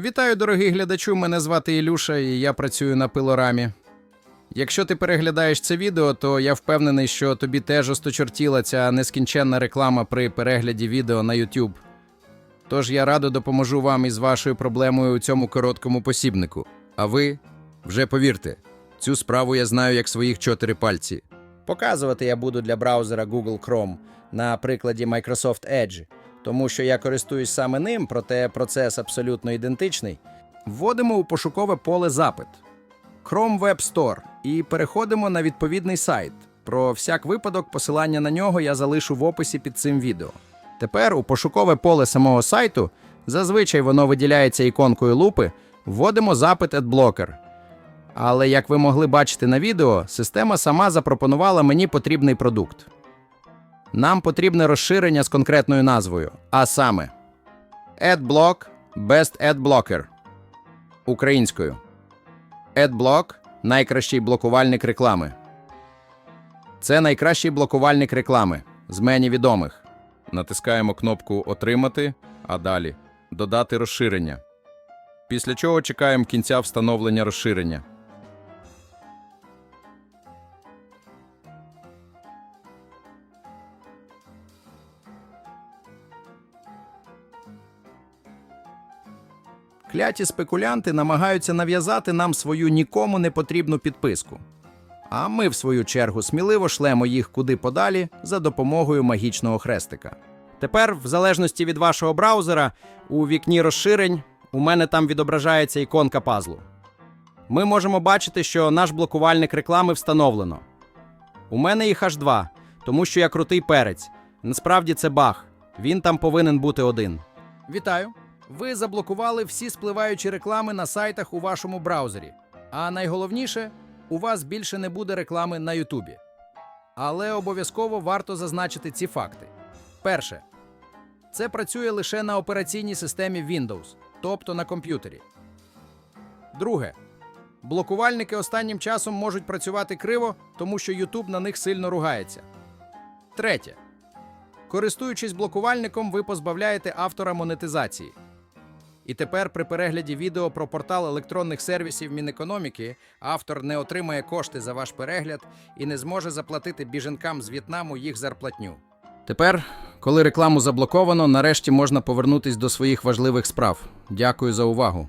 Вітаю, дорогий глядачу. Мене звати Ілюша, і я працюю на пилорамі. Якщо ти переглядаєш це відео, то я впевнений, що тобі теж осточортіла ця нескінченна реклама при перегляді відео на YouTube. Тож я радо допоможу вам із вашою проблемою у цьому короткому посібнику. А ви вже повірте, цю справу я знаю як своїх чотири пальці. Показувати я буду для браузера Google Chrome на прикладі Microsoft Edge, тому що я користуюсь саме ним, проте процес абсолютно ідентичний. Вводимо у пошукове поле запит Chrome Web Store і переходимо на відповідний сайт. Про всяк випадок посилання на нього я залишу в описі під цим відео. Тепер у пошукове поле самого сайту, зазвичай воно виділяється іконкою лупи, вводимо запит AdBlocker. Але як ви могли бачити на відео, система сама запропонувала мені потрібний продукт. Нам потрібне розширення з конкретною назвою, а саме AdBlock Best AdBlocker українською. AdBlock – найкращий блокувальник реклами. Це найкращий блокувальник реклами з мені відомих. Натискаємо кнопку Отримати, а далі Додати розширення. Після чого чекаємо кінця встановлення розширення. Кляті спекулянти намагаються нав'язати нам свою нікому не потрібну підписку. А ми, в свою чергу, сміливо шлемо їх куди подалі за допомогою магічного хрестика. Тепер, в залежності від вашого браузера, у вікні розширень у мене там відображається іконка пазлу. Ми можемо бачити, що наш блокувальник реклами встановлено. У мене їх аж два, тому що я крутий перець. Насправді це баг. Він там повинен бути один. Вітаю! Ви заблокували всі спливаючі реклами на сайтах у вашому браузері. А найголовніше, у вас більше не буде реклами на Ютубі. Але обов'язково варто зазначити ці факти. Перше, це працює лише на операційній системі Windows, тобто на комп'ютері. Друге, блокувальники останнім часом можуть працювати криво, тому що YouTube на них сильно ругається. Третє. Користуючись блокувальником, ви позбавляєте автора монетизації. І тепер при перегляді відео про портал електронних сервісів Мінекономіки автор не отримає кошти за ваш перегляд і не зможе заплатити біженкам з В'єтнаму їх зарплатню. Тепер, коли рекламу заблоковано, нарешті можна повернутись до своїх важливих справ. Дякую за увагу.